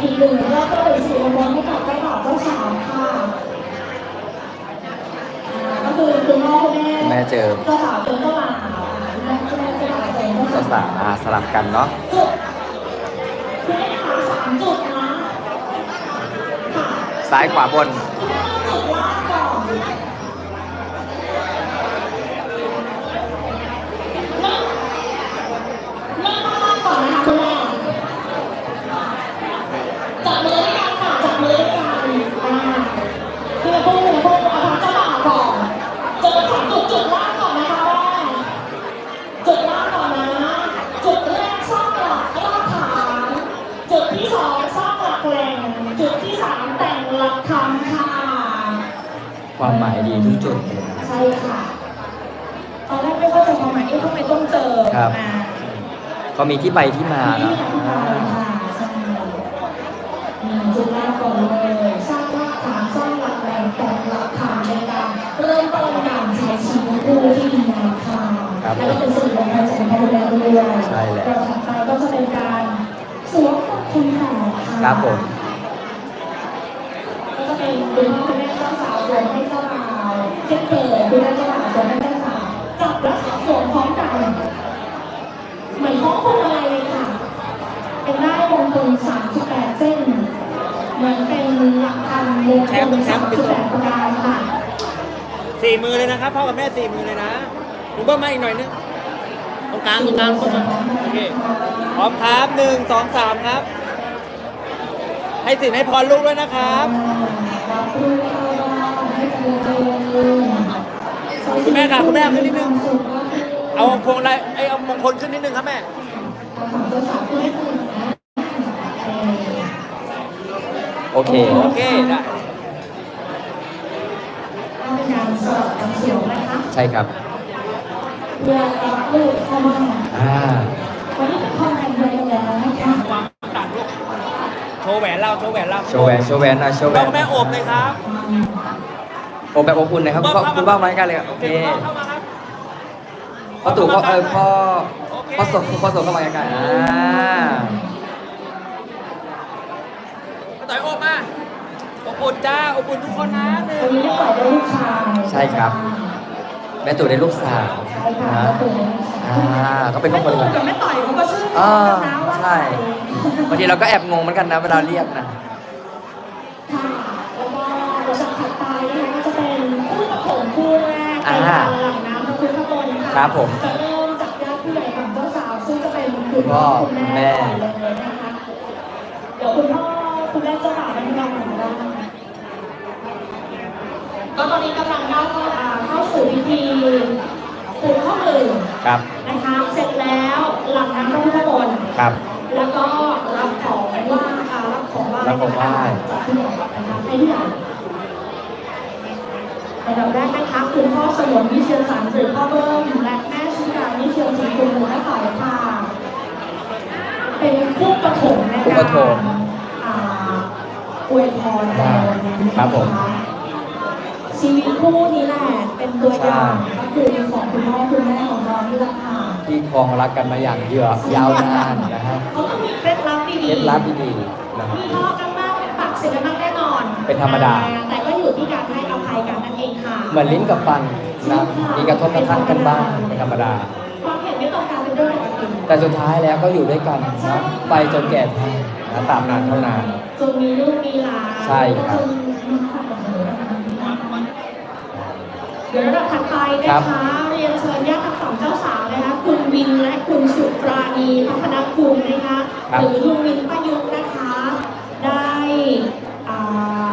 อีกหนึ่งรอบก็เป็นสิริมงคลให้กับเจ้าบ่าวเจ้าสาวค่ะอ่าก็คือคุณพ่อคุณแม่แม่เจอเจ้าสาวเจอเจ้าบ่าวแม่เจอเจ้าบ่าวเจอเจ้าเจ้าสาวสาวอ่าสลับกันเนาะ จุดคุณแม่ขาสามจุดนะค่ะ ซ้ายขวาบน คุณแม่ต้องจุดล่างก่อนแม่แม่ต้องล่างก่อนนะคะคุณแม่จับมือด้วยกันค่ะจับมือด้วยกันอ่าคือพูดพูดเอาทางเจ้าบ่าวก่อนเจอสามจุดจุดล่างก่อนนะคะแม่ จุดล่างก่อนนะ จุดแรกสร้างหลักรากฐาน จุดที่สองสร้างหลักแหล่ง จุดที่สามแต่งหลักธรรมค่ะ ความหมายดีทุกจุดเลยนะใช่ค่ะ ตอนแรกไม่เข้าใจความหมายเอ๊ะทำไมต้องเจอครับอ่าก็มีที่ไปที่มาที่เนาะมาที่ไปอ่าค่ะ สวมพร้อมกัน เหมือนของคนอะไรเลยค่ะ เป็นได้มงคล38 เส้น เหมือนเป็นหลักพันมงคล38ประการค่ะสี่มือเลยนะครับพ่อกับแม่สี่มือเลยนะหนูเบิ้มมาอีกหน่อยนึงตรงกลางตรงกลางเข้ามาโอเคพร้อมครับหนึ่งสองสามครับ ให้สินให้พรลูกด้วยนะครับคุณแม่ค่ะคุณแม่ขึ้นนิดนึง เอาพวงอะไรไอยเอามงคลขึ้นนิดนึงครับแม่ โอเค โอเคได้เป็นการสลับกันเสียวนะคะใช่ครับเพื่อรับลูกเข้ามาอ่าวันนี้เป็นข้อแรกเลยแล้วนะคะวางตัดลูกโชว์แหวนเราโชว์แหวนเราโชว์แหวนโชว์แหวนหนะโชว์แหวพ่อนกับแม่โอบเลยครับโอบแบบอบอุ่นนะครับคุณพ่อคุณพ่อมาใกล้เลยครับโอเคคุณพ่อเข้ามาครับ พ่อตู่พ่อเออพ่อโอเคพ่อสมพ่อสมเข้ามาใกล้ๆอ่าต่อยโอบมาอบอุ่นจ้าอบอุ่นทุกคนนะหนึ่วันงนี้ได้ปล่อยได้ลูกชายใช่ครับ แม่ตู่ได้ลูกสาวใช่ค่ะนะก็คืออ่าก็เป็นครอบครัวแม่เดียวตู่กันกับแม่ต่อยเขาก็ชื่ออ่านะว่าใช่บางทีเราก็แอบงงเหมือนกันนะเวลาเรียกนะ ค่ะแล้วก็ระดับถัดไปนะคะก็จะเป็นคู่ปฐมคู่แรกในอ่าการหลังน้ำพระพุทธมนต์ ครับผม จะเริ่มจากญาติผู้ใหญ่ฝั่งเจ้าสาวซึ่งจะเป็นคุณพ่อคุณแม่ก่อนเลยนะคะเดี๋ยวคุณพ่อคุณแม่เจ้าบ่าวเป็นเราของเราก็ตอนนี้กำลังเข้าอ่าเข้าสู่พิธีผูกข้อมือครับ นะคะเสร็จแล้วหลังน้ำพระพุทธมนต์ครับ แล้วก็รับของว่าอ่ารับของไหว้รับของไหว้ จากผู้ใหญ่นะคะให้ผู้ใหญ่ ในลำแรกนะคะคุณพ่อสมนวิเชียรสันหรือพ่อเบิ้มและแม่ชุการวิเชียรศรีคุณหนูและต่อยค่ะ เป็นคู่ปฐมในคู่การปฐมอ่าอวยพรในวันนี้นะะครับผมชีวิตคู่นี้แหละเป็นตัวอย่างก็คือของคุณพ่อคุณแม่ของเราที่รักค่ะที่ครองรักกันมาอย่างเยือกยาวนานนะฮะเขาต้องมีเคล็ดลับเคดีล็ดๆลับดีๆนะครับ มีทะเลาะกันบ้างปากเสียงกันบ้างแน่นอนเป็นธรรมดา แต่ก็อยู่ที่การให้อภัยกันนั่น เองค่ะเหมือนลิ้นกับฟันนะมีกระทบกระทั่งกันบ้างเป็นธรรมดา ความเห็นไม่ตรงกันเป็นเรื่องปกติแต่สุดท้ายแล้วก็อยู่ด้วยกันนะไปจนแก่เท่านะตามนานเท่านานจนมีลูกมีหลานใช่ครับจนเดี๋ยวระดับถัดไปนะครัคะบเรียนเชิญญาติทั้งสองเจ้าสาวนะคะคุณวินและคุณสุปราณีพัฒนภูมินะคะครับหรือลุงวินป้ายุกนะคะ ได้อ่า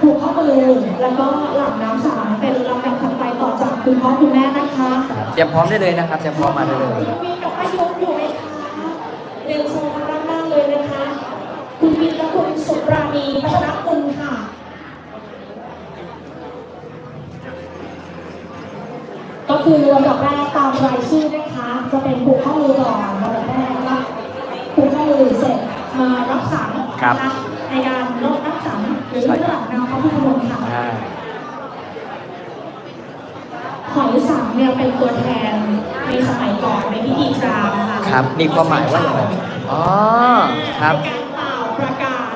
ผูกข้อมือ แล้วก็หลังน้ำสามเป็นลำดับถัดไปต่อจากคุณพ่อคุณแม่นะคะเตรียมพร้อมได้เลยนะครับเตรียมพร้อมมาได้เลยคุณวินกับป้ายุกอยู่ไหมคะเรียนเชิญทางด้านหน้าเลยนะคะ คุณวินและคุณสุปราณีพัฒนภูมิค่ะ ก็คือลำดับแรกตามรายชื่อนะคะ จะเป็นผูกข้อมือก่อนลำดับแรกว่าผูกข้อมือเสร็จมารับสังครับนะคะในการลดรับสังหรือใช่เรื่ครัอบงนามพระพุทธมนต์ค่ะ อ่า หอยสัง เนี่ยเป็นตัวแทนในสมัยก่อนในพิธีกรรมค่ะครับมีความหมายว่าอย่างไรอ๋อครับในการเป่าประกาศ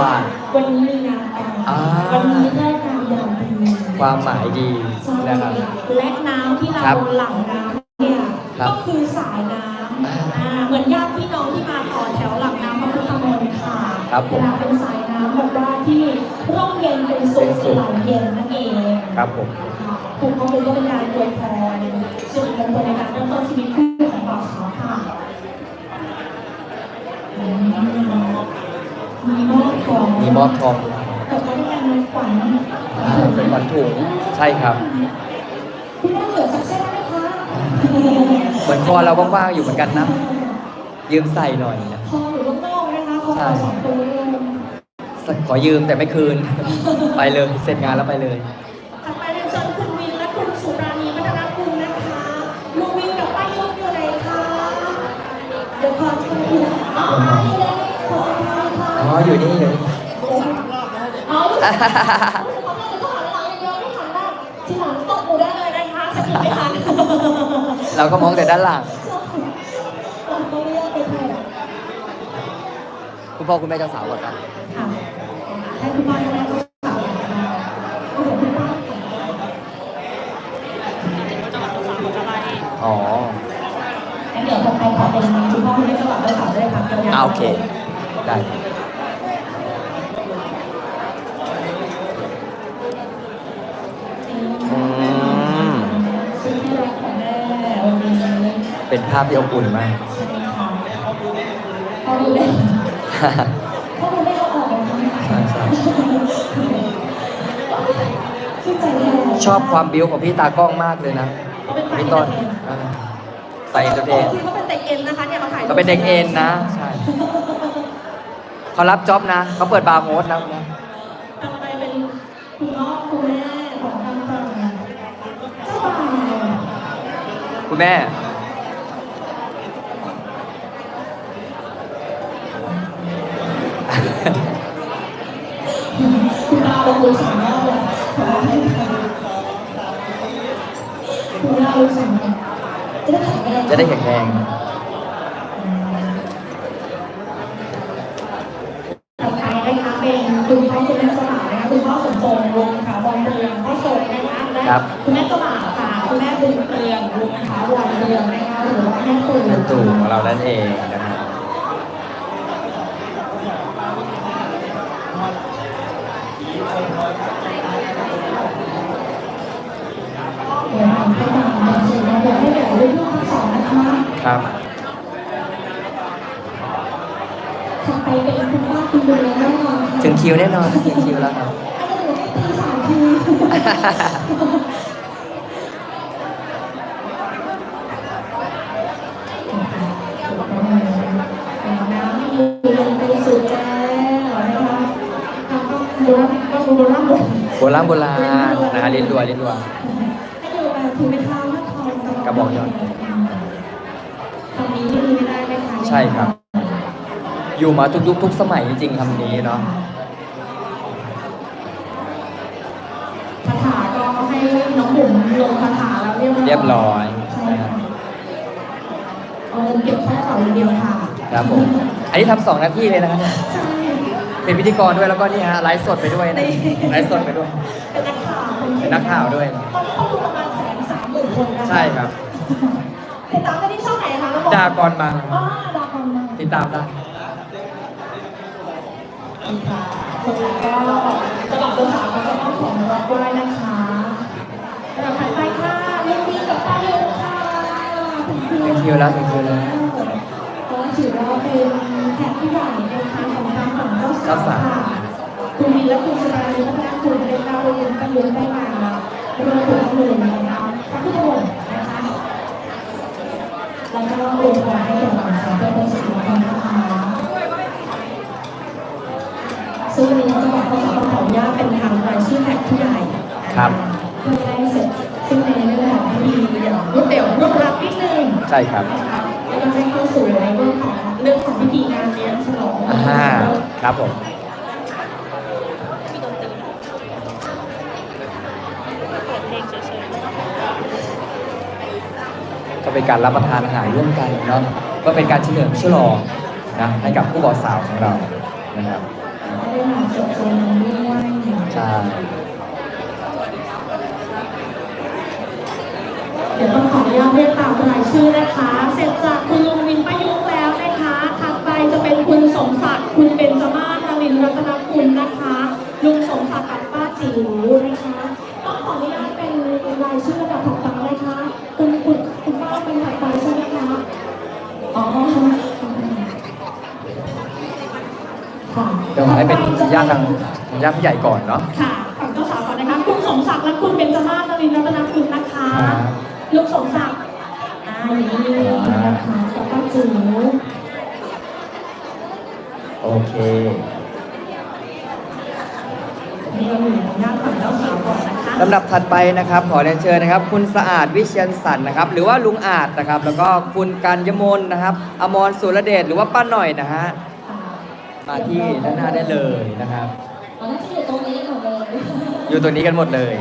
วานวันนี้มีงานแต่งอ่าวันนี้ได้การยามดีความหมายดีใช่นะครับและน้ำที่ครัเราบหลั่งน้ำเนี่ยครับก็คือสายน้อ่าำอ่าเหมือนญาติพี่น้องที่มาต่อแถวหลั่งน้ำพระพุทธมนต์ค่ะครับผมเวลาเป็นสายน้ำแบบว่าที่ร่มเย็นเป็นสุเป็นขสุขไหลเย็นนั่นเองครับผม ถูกข้อมูลก็เป็นการอวยพรสุดมงคลในการเริ่มต้นชีวิตคู่ของบ่าวสาวค่ะอืมมีมอบของมีมอบทองแต่เขาเป็นการนำขวัญอ่าเป็นขวัญถุงใช่ครับคุณแม่เหลือสักเส้นไหมคะเหมือนคอเราว่างๆอยู่เหมือนกันนะยืมใส่หน่อยนะคออยู่ข้างนอกนะคะคอเราสองคนเลยขอยืมแต่ไม่คืน ไปเลยเสร็จงานแล้วไปเลย อ๋ออยู่นี่อยู่นี่เอาขอโทษเดี๋ยเขาหันหลังอย่าที่หาทีหลังตบหนูได้เลยนะคะสกิดไม่ทันเราก็มองแต่ด้านหลังเราก็เรียกไปเถอะคุณพ่อคุณแม่เจ้าสาวก่อนกันค่ะให้คุณพ่อคุณแม่เจ้าสาวมาโอ้โหคุณป้า อ๋อ งั้นเดี๋ยวต่อไปขอเป็นคุณพ่อคุณแม่เจ้าบ่าวเจ้าสาวด้วยค่ะยาวๆ อ่าโอเค ได้อืมซึ่งที่รักของแม่วันนี้เป็นภาพที่อบอุ่นมากใช่ไหมคะพ่อดูได้พ่อดูได้เอาออกเลยนะใช่ใช่ชื่นใจแทนชอบความบิ้วของพี่ตากล้องมากเลยนะเขาเป็นฝ่ายพี่ต้นเด็กอ่าใส่เอนเตอร์เทนคือเขา เป็นเด็กเอ็นนะคะเนี่ยเขาถ่ายรูปเขาเป็นเด็กเอ็นนะ ใช่ เขารับจ็อบนะ เขาเปิดบาร์โฮสนะนะต่อไปเป็นคุณพ่อคุณแม่ของทางฝั่งเจ้าบ่าวคุณแม่ คุณตาลงมือสั่งมากเลยขอให้คุณย่ารู้สั่งจะได้แข็งแรงจะได้แข็งแรง ต่อไปนะคะเป็นคุณพ่อคุณแม่เจ้าบ่าวนะคะคุณพ่อสมทรงวงขาวรเรืองพ่อโสดนะ ครับคุณแม่เจ้าบ่าค่ะคุณแม่บุญเรืองวงขาวรเรืองนะคะหรือว่าแม่ตู่เป็นตู่ของเรานั่นเองนะครับเดี๋ยวเราให้ตามมาสินะเดี๋ยวให้เดี๋ยวเรื่องที่สองนะคะครับถัดไปเป็นคุณพ่อคุณบุญเรืองแน่นอนถึงคิวแน่นอนถึงคิวแล้วครับ อาจจะเหลือแค่ตีสามทีน้ำมีลงไปสู่แก้วนะคะทำก็โบราณก็โบราณหมดโบราณโบราณนะฮะลิ้นรัวลิ้นรัวให้ดูแบบถือเป็นเท้าและทองกระบอกยอดตรงนี้ไม่มีไม่ได้ไหมคะใช่ครับ อยู่มาทุกยุคทุกสมัยจริงๆคำนี้เนาะ คาถาก็ให้น้องบุ๋มลงคาถาแล้ว เรียบร้อยเรียบร้อยใช่ค่ะเอาเงินเก็บเข้ากระเป๋าอย่างเดียวค่ะครับผม อันนี้ทำสองหน้าที่เลยนะครับเนี่ยใช่เป็นพิธีกรด้วยแล้วก็นี่ฮะไลฟ์สดไปด้วยนะไลฟ์สดไปด้วย เป็นนักข่าวเป็นนักข่าวด้วยตอนนี้เขาดูประมาณแสนสามหมื่นคนนะคะใช่ครับติดตามได้ที่ช่องไหนคะน้องบอลดากรบังอ๋อดากอนมาติดตามได้ค่ะคนแล้วก็จะบอกตัวสาว คิวแล้วถึงคิวแล้วก็ถือว่าเป็นแขกผู้ใหญ่นะคะของทางฝั่งเจ้าเจ้าสาสาววค่ะคุณวินและคุณสุรานีพัฒนาคุณเป็นดาวเรียนกันเรียนได้มารวมถึงหนึ่งนะคะพระพุทธองค์นะคะแล้วก็อวยพรให้กับสาวเป็นสิริมงคลนะคะซึ่งวันนี้จะบอกว่าสาวขออนุญาตเป็นทางรายชื่อแขกผู้ใหญ่ครับเพื่อให้ ใช่ครับนะคะแล้วก็จะเข้าสู่ในเรื่องของเรื่องของพิธีงานเลี้ยงฉลองอ่าครับผมก็เป็นการรับประทานอาหารร่วมกันเนาะก็เป็นการเฉลิมฉลองนะให้กับผู้บ่าวสาวของเรานะครับไม่ได้มาจบเลยด้วยใช่ เดี๋ยวต้องขออนุญาตเรียกตามรายชื่อ นะคะ เสร็จจากคุณลุงวินประยุกต์แล้วนะคะ ถัดไปจะเป็นคุณสมศักดิ์คุณเบญจมาศนรินทร์รัตนคุณนะคะ ลุงสมศักดิ์กับป้าจิ๋วนะคะต้องขออนุญาตเป็นรายชื่อระดับถัดไปนะคะคุณคุณคุณป้าเป็นถัดไปใช่ไหมคะอ๋อค่ะเดี๋ยวให้เป็นญาติทางญาติผู้ใหญ่ก่อนเนาะค่ะฝั่งเจ้าสาวก่อนนะคะ คุณสมศักดิ์และคุณเบญจมาศนรินทร์รัตนคุณนะคะครับลุงสมศักดิ์ อ่าอย่างนี้นะคะแล้วก็จิ๋วโอเคนี่เราอยู่ทางด้านฝั่งเจ้าสาวก่อนนะคะลำดับถัดไปนะครับ ขอเรียนเชิญนะครับ คุณสะอาดวิเชียนสันนะครับ หรือว่าลุงอาจนะครับ แล้วก็คุณกันยมนนะครับ อมรสุรเดชหรือว่าป้าหน่อยนะฮะมาที่ด้านหน้าได้เลยนะครับ อ๋อน่าจะอยู่ตรงนี้หมดเลย อยู่ตัวนี้กันหมดเลย